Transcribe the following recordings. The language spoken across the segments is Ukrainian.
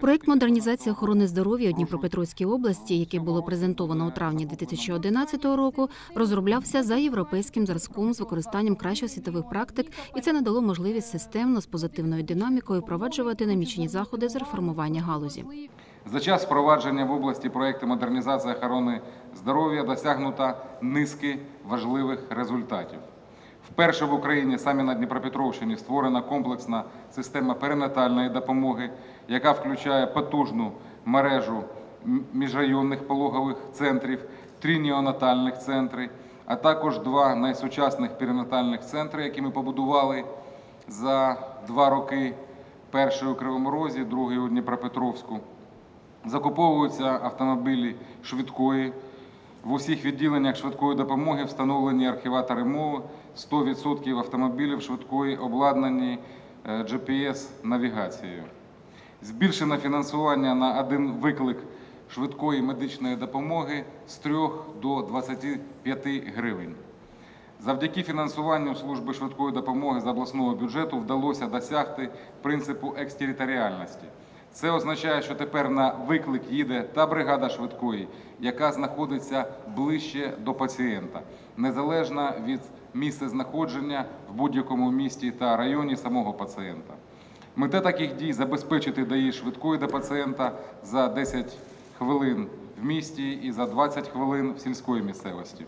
Проект модернізації охорони здоров'я у Дніпропетровській області, який було презентовано у травні 2011 року, розроблявся за європейським зразком з використанням кращих світових практик, і це надало можливість системно з позитивною динамікою впроваджувати намічені заходи з реформування галузі. За час впровадження в області проєкту модернізації охорони здоров'я досягнуто низки важливих результатів. Вперше в Україні саме на Дніпропетровщині створена комплексна система перинатальної допомоги, яка включає потужну мережу міжрайонних пологових центрів, три неонатальних центри, а також два найсучасних перинатальних центри, які ми побудували за два роки. Перший у Кривому Розі, другий у Дніпропетровську. Закуповуються автомобілі швидкої. В усіх відділеннях швидкої допомоги встановлені архіватори мови. 100% автомобілів швидкої обладнані е, GPS-навігацією. Збільшено фінансування на один виклик швидкої медичної допомоги з 3 до 25 гривень. Завдяки фінансуванню служби швидкої допомоги з обласного бюджету вдалося досягти принципу екстериторіальності. Це означає, що тепер на виклик їде та бригада швидкої, яка знаходиться ближче до пацієнта, незалежно від місця знаходження в будь-якому місті та районі самого пацієнта. Мета таких дій забезпечити доїзд швидкої до пацієнта за 10 хвилин в місті і за 20 хвилин в сільської місцевості.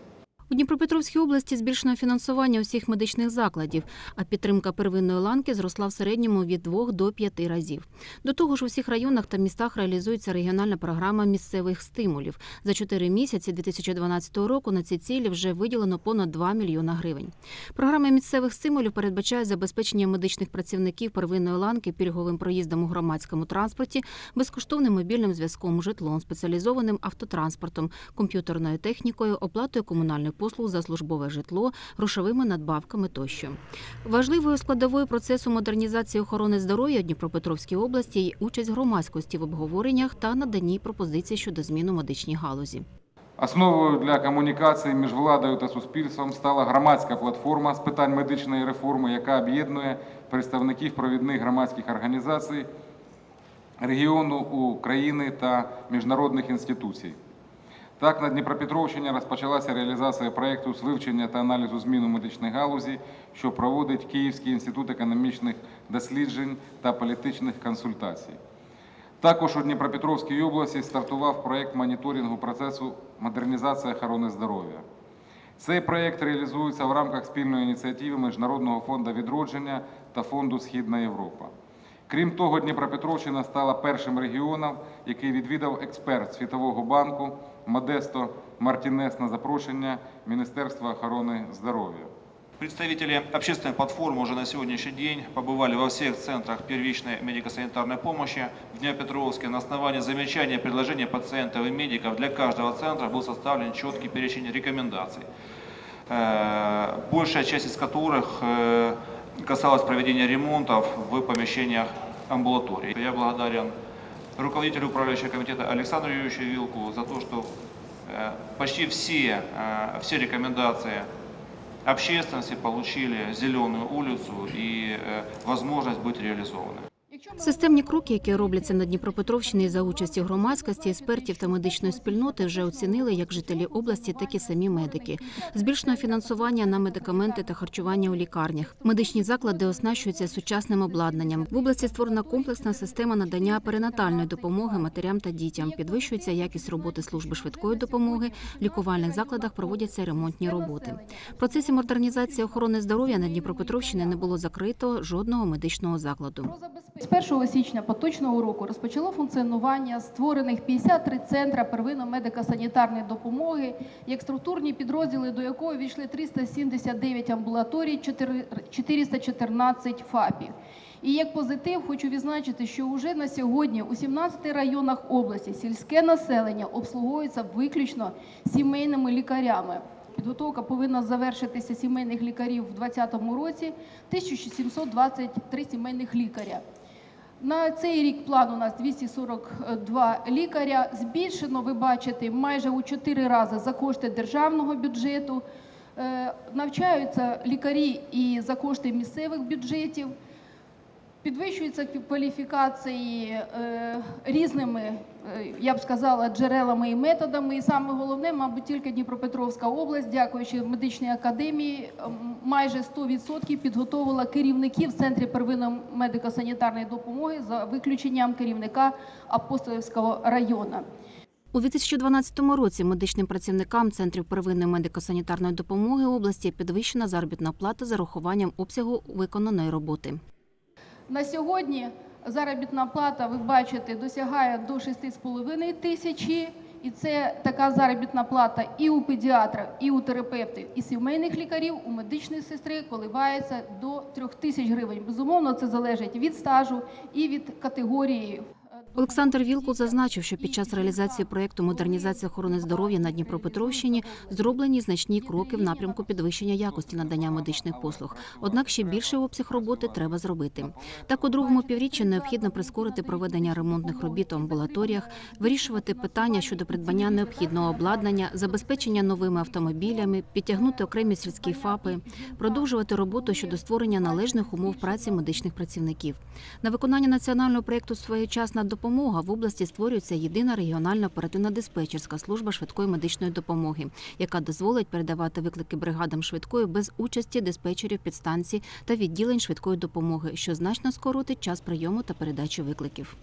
У Дніпропетровській області збільшено фінансування усіх медичних закладів, а підтримка первинної ланки зросла в середньому від 2 до 5 разів. До того ж, у всіх районах та містах реалізується регіональна програма місцевих стимулів. За 4 місяці 2012 року на ці цілі вже виділено понад 2 мільйона гривень. Програма місцевих стимулів передбачає забезпечення медичних працівників первинної ланки пільговим проїздом у громадському транспорті, безкоштовним мобільним зв'язком, житлом, спеціалізованим автотранспортом, комп'ютерною технікою, оплатою комунальних послуг за службове житло, грошовими надбавками тощо. Важливою складовою процесу модернізації охорони здоров'я Дніпропетровській області є участь громадськості в обговореннях та наданні пропозицій щодо змін у медичній галузі. Основою для комунікації між владою та суспільством стала громадська платформа з питань медичної реформи, яка об'єднує представників провідних громадських організацій регіону України та міжнародних інституцій. Так, на Дніпропетровщині розпочалася реалізація проєкту з вивчення та аналізу змін у медичній галузі, що проводить Київський інститут економічних досліджень та політичних консультацій. Також у Дніпропетровській області стартував проєкт моніторингу процесу модернізації охорони здоров'я. Цей проєкт реалізується в рамках спільної ініціативи Міжнародного фонду відродження та фонду Східна Європа. Крім того, Дніпропетровщина стала першим регіоном, який відвідав експерт Світового банку Модесто Мартінес на запрошення Міністерства охорони здоров'я. Представители общественной платформы уже на сегодняшний день побывали во всех центрах первичной медико-санитарной помощи в Днепропетровске. На основании замечаний и предложений пациентов и медиков для каждого центра был составлен четкий перечень рекомендаций, э, большая часть из которых э, касалась проведения ремонтов в помещениях амбулаторий. Я благодарен руководителю управляющего комитета Александру Юрьевичу Вилку за то, что э, почти все, э, все рекомендации общественности получили зеленую улицу и э, возможность быть реализованы. Системні кроки, які робляться на Дніпропетровщині за участі громадськості, експертів та медичної спільноти, вже оцінили як жителі області, так і самі медики. Збільшено фінансування на медикаменти та харчування у лікарнях. Медичні заклади оснащуються сучасним обладнанням. В області створена комплексна система надання перинатальної допомоги матерям та дітям. Підвищується якість роботи служби швидкої допомоги. В лікувальних закладах проводяться ремонтні роботи. В процесі модернізації охорони здоров'я на Дніпропетровщині не було закрито жодного медичного закладу. З 1 січня поточного року розпочало функціонування створених 53 центра первинно-медико-санітарної допомоги, як структурні підрозділи, до якого війшли 379 амбулаторій, 4 414 ФАПів. І як позитив хочу відзначити, що вже на сьогодні у 17 районах області сільське населення обслуговується виключно сімейними лікарями. Підготовка повинна завершитися сімейних лікарів у 2020 році 1723 сімейних лікаря. На цей рік план у нас 242 лікаря. Збільшено, ви бачите, майже у 4 рази за кошти державного бюджету. Е, Навчаються лікарі і за кошти місцевих бюджетів. Підвищуються кваліфікації е, різними, е, я б сказала, джерелами і методами. І саме головне, мабуть, тільки Дніпропетровська область, дякуючи медичній академії, майже 100% підготовила керівників центрів первинної медико-санітарної допомоги за виключенням керівника Апостолівського району. У 2012 році медичним працівникам центрів первинної медико-санітарної допомоги області підвищена заробітна плата з урахуванням обсягу виконаної роботи. На сьогодні заробітна плата, ви бачите, досягає до 6,5 тисячі. І це така заробітна плата і у педіатра, і у терапевтів, і сімейних лікарів, у медичної сестри коливається до 3 тисяч гривень. Безумовно, це залежить від стажу і від категорії. Олександр Вілкул зазначив, що під час реалізації проєкту модернізація охорони здоров'я на Дніпропетровщині зроблені значні кроки в напрямку підвищення якості надання медичних послуг. Однак ще більший обсяг роботи треба зробити. Так, у другому півріччі необхідно прискорити проведення ремонтних робіт у амбулаторіях, вирішувати питання щодо придбання необхідного обладнання, забезпечення новими автомобілями, підтягнути окремі сільські ФАПи, продовжувати роботу щодо створення належних умов праці медичних працівників. На виконання національного проєкту своєчасна допомога в області створюється єдина регіональна оперативна диспетчерська служба швидкої медичної допомоги, яка дозволить передавати виклики бригадам швидкої без участі диспетчерів підстанцій та відділень швидкої допомоги, що значно скоротить час прийому та передачі викликів.